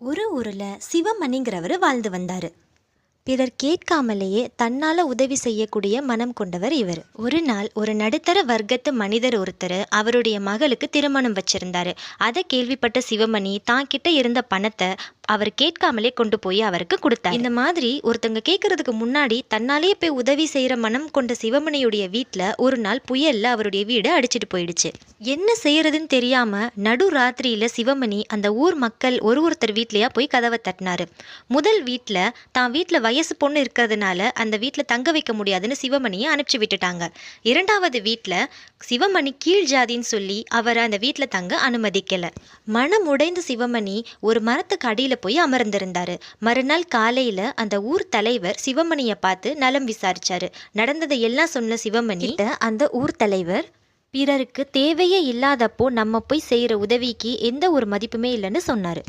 ஒரு ஊரில் சிவமணிங்கிறவர் வாழ்ந்து வந்தார். பிறர் கேட்காமலேயே தன்னால் உதவி செய்யக்கூடிய மனம் கொண்டவர் இவர். ஒரு நாள் ஒரு நடுத்தர வர்க்கத்து மனிதர் ஒருத்தர் அவருடைய மகளுக்கு திருமணம் வச்சிருந்தாரு. அதை கேள்விப்பட்ட சிவமணி தான் கிட்ட இருந்த பணத்தை அவர் கேட்காமலே கொண்டு போய் அவருக்கு கொடுத்தார். இந்த மாதிரி ஒருத்தங்க கேட்கறதுக்கு முன்னாடி தன்னாலேயே போய் உதவி செய்கிற மனம் கொண்ட சிவமணியுடைய வீட்டில் ஒரு நாள் புயல்ல அவருடைய வீடு அடிச்சிட்டு போயிடுச்சு. என்ன செய்யறதுன்னு தெரியாம நடு ராத்திரியில சிவமணி அந்த ஊர் மக்கள் ஒரு ஒருத்தர் வீட்லயா போய் கதவை தட்டினாரு. முதல் வீட்டில் தான் வீட்டில் வயசு பொண்ணு இருக்கிறதுனால அந்த வீட்டில் தங்க வைக்க முடியாதுன்னு சிவமணியை அனுப்பிச்சு விட்டுட்டாங்க. இரண்டாவது வீட்டில் சிவமணி கீழ் ஜாதின்னு சொல்லி அவரை அந்த வீட்டில் தங்க அனுமதிக்கல. மனம் உடைந்த சிவமணி ஒரு மரத்துக்கு அடியில் போய் அமர்ந்திருந்தாரு. மறுநாள் காலையில அந்த ஊர் தலைவர் சிவமணியை பார்த்து நலம் விசாரிச்சாரு. நடந்ததை எல்லாம் சொன்ன சிவமணி அந்த ஊர் தலைவர் பிறருக்கு தேவையே இல்லாதப்போ நம்ம போய் செய்கிற உதவிக்கு எந்த ஒரு மதிப்புமே இல்லைன்னு சொன்னார்.